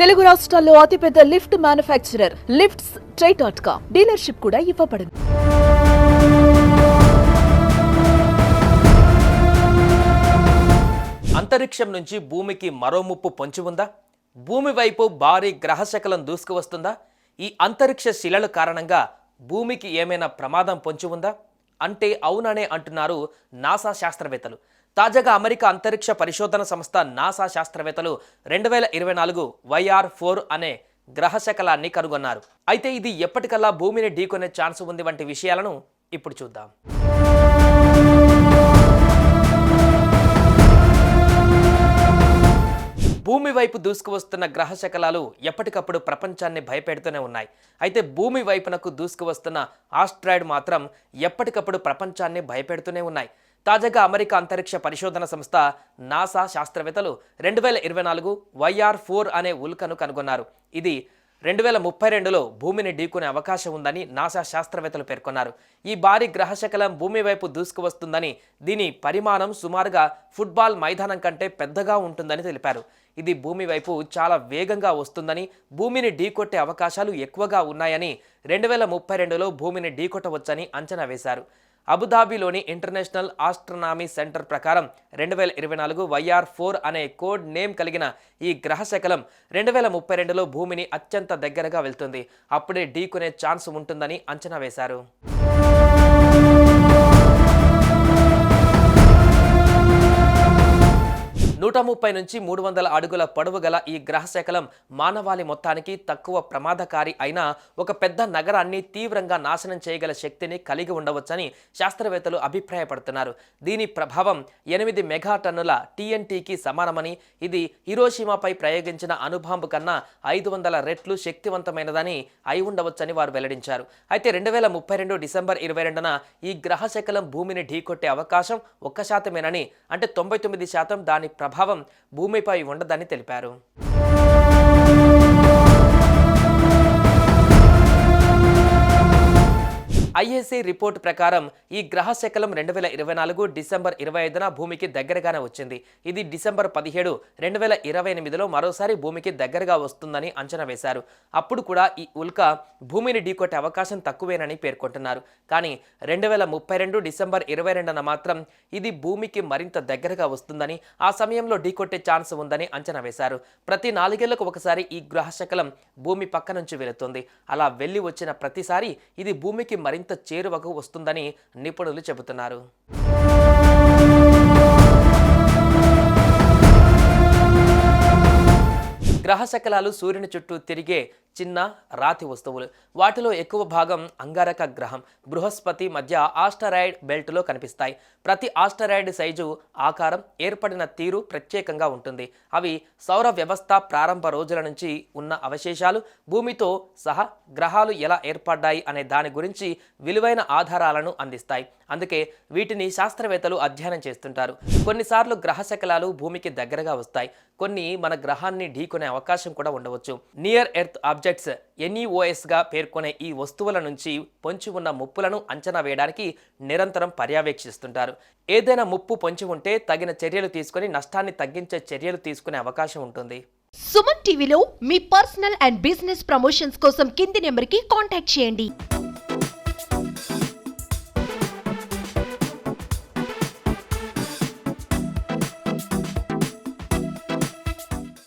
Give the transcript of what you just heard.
తెలుగు రాష్ట్రాల్లో అతిపెద్ద lift manufacturer lifts try dot com dealership కూడా ఇవ్వబడింది. అంతరిక్షం నుంచి భూమికి మరో ముప్పు పొంచి ఉందా? భూమి వైపు భారీ గ్రహశకలం దూసుకువస్తుందా? ఈ అంతరిక్ష శిలల కారణంగా భూమికి ఏమైనా ప్రమాదం పొంచి ఉందా? అంటే అవుననే అంటున్నారు నాసా శాస్త్రవేత్తలు. తాజాగా అమెరికా అంతరిక్ష పరిశోధన సంస్థ నాసా శాస్త్రవేత్తలు రెండు వేల ఇరవై నాలుగు వైఆర్ ఫోర్ అనే గ్రహ శకలాన్ని కనుగొన్నారు. అయితే ఇది ఎప్పటికల్లా భూమిని ఢీకొనే ఛాన్స్ ఉంది వంటి విషయాలను ఇప్పుడు చూద్దాం. భూమి వైపు దూసుకువస్తున్న గ్రహ శకలాలు ఎప్పటికప్పుడు ప్రపంచాన్ని భయపెడుతూనే ఉన్నాయి. అయితే భూమి వైపునకు దూసుకువస్తున్న ఆస్ట్రాయిడ్ మాత్రం ఎప్పటికప్పుడు ప్రపంచాన్ని భయపెడుతూనే ఉన్నాయి. తాజాగా అమెరికా అంతరిక్ష పరిశోధన సంస్థ నాసా శాస్త్రవేత్తలు రెండు వేల ఇరవై నాలుగు వైఆర్ ఫోర్ అనే ఉల్కను కనుగొన్నారు. ఇది రెండు వేల ముప్పై రెండులో భూమిని ఢీకొనే అవకాశం ఉందని నాసా శాస్త్రవేత్తలు పేర్కొన్నారు. ఈ భారీ గ్రహశకలం భూమి వైపు దూసుకువస్తుందని దీని పరిమాణం సుమారుగా ఫుట్బాల్ మైదానం కంటే పెద్దగా ఉంటుందని తెలిపారు. ఇది భూమి వైపు చాలా వేగంగా వస్తుందని భూమిని ఢీకొట్టే అవకాశాలు ఎక్కువగా ఉన్నాయని రెండు వేల ముప్పై రెండులో భూమిని ఢీకొట్టవచ్చని అంచనా వేశారు. అబుదాబిలోని ఇంటర్నేషనల్ ఆస్ట్రనామీ సెంటర్ ప్రకారం రెండు వేల ఇరవై నాలుగు వైఆర్ ఫోర్ అనే కోడ్ నేమ్ కలిగిన ఈ గ్రహశకలం రెండు వేల ముప్పై రెండులో భూమిని అత్యంత దగ్గరగా వెళ్తుంది. అప్పుడే ఢీకొనే ఛాన్స్ ఉంటుందని అంచనా వేశారు. నూట ముప్పై నుంచి మూడు వందల అడుగుల పొడవు గల ఈ గ్రహశకలం మానవాళి మొత్తానికి తక్కువ ప్రమాదకారి అయిన ఒక పెద్ద నగరాన్ని తీవ్రంగా నాశనం చేయగల శక్తిని కలిగి ఉండవచ్చని శాస్త్రవేత్తలు అభిప్రాయపడుతున్నారు. దీని ప్రభావం ఎనిమిది మెగా టన్నుల టీఎన్టీకి సమానమని ఇది హిరోషిమాపై ప్రయోగించిన అణుబాంబు కన్నా ఐదు వందల రెట్లు శక్తివంతమైనదని అయి ఉండవచ్చని వారు వెల్లడించారు. అయితే రెండు వేల ముప్పై రెండు డిసెంబర్ ఇరవై రెండున ఈ గ్రహశకలం భూమిని ఢీకొట్టే అవకాశం ఒక్క శాతమేనని అంటే తొంభై తొమ్మిది శాతం దాని ప్రభావం భూమిపై ఉండదని తెలిపారు. ఐఏసీ రిపోర్ట్ ప్రకారం ఈ గ్రహ శకలం రెండు వేల ఇరవై నాలుగు డిసెంబర్ ఇరవై ఐదున భూమికి దగ్గరగానే వచ్చింది. ఇది డిసెంబర్ పదిహేడు రెండు వేల ఇరవై ఎనిమిదిలో మరోసారి భూమికి దగ్గరగా వస్తుందని అంచనా వేశారు. అప్పుడు కూడా ఈ ఉల్క భూమిని ఢీకొట్టే అవకాశం తక్కువేనని పేర్కొంటున్నారు. కానీ రెండు వేల ముప్పై రెండు డిసెంబర్ ఇరవై రెండున మాత్రం ఇది భూమికి మరింత దగ్గరగా వస్తుందని ఆ సమయంలో ఢీకొట్టే ఛాన్స్ ఉందని అంచనా వేశారు. ప్రతి నాలుగేళ్ళకు ఒకసారి ఈ గ్రహశకలం భూమి పక్క నుంచి వెళుతుంది. అలా వెళ్ళి వచ్చిన ప్రతిసారి ఇది భూమికి మరింత చేరువకు వస్తుందని నిపుణులు చెబుతున్నారు. గ్రహశకలాలు సూర్యుని చుట్టూ తిరిగే చిన్న రాతి వస్తువులు. వాటిలో ఎక్కువ భాగం అంగారక గ్రహం. బృహస్పతి మధ్య ఆస్టరాయిడ్ బెల్ట్లో కనిపిస్తాయి. ప్రతి ఆస్టరాయిడ్ సైజు ఆకారం ఏర్పడిన తీరు ప్రత్యేకంగా ఉంటుంది. అవి సౌర వ్యవస్థ ప్రారంభ రోజుల నుంచి ఉన్న అవశేషాలు. భూమితో సహా గ్రహాలు ఎలా ఏర్పడ్డాయి అనే దాని గురించి విలువైన ఆధారాలను అందిస్తాయి. అందుకే వీటిని శాస్త్రవేత్తలు అధ్యయనం చేస్తుంటారు. కొన్నిసార్లు గ్రహ శకలాలు భూమికి దగ్గరగా వస్తాయి. కొన్ని మన గ్రహాన్ని ఢీకొనే అవకాశం కూడా ఉండవచ్చు. నియర్ ఎర్త్ ఆబ్జెక్ట్స్ ఎన్ఈఓఎస్గా పేర్కొనే ఈ వస్తువుల నుంచి పొంచి ఉన్న ముప్పులను అంచనా వేయడానికి నిరంతరం పర్యవేక్షిస్తుంటారు. ఏదైనా ముప్పు పొంచి ఉంటే తగిన చర్యలు తీసుకొని నష్టాన్ని తగ్గించే చర్యలు తీసుకునే అవకాశం ఉంటుంది. సుమన్ టీవీలో మీ పర్సనల్ అండ్ బిజినెస్ ప్రమోషన్స్ కోసం కింది నెంబర్కి కాంటాక్ట్ చేయండి.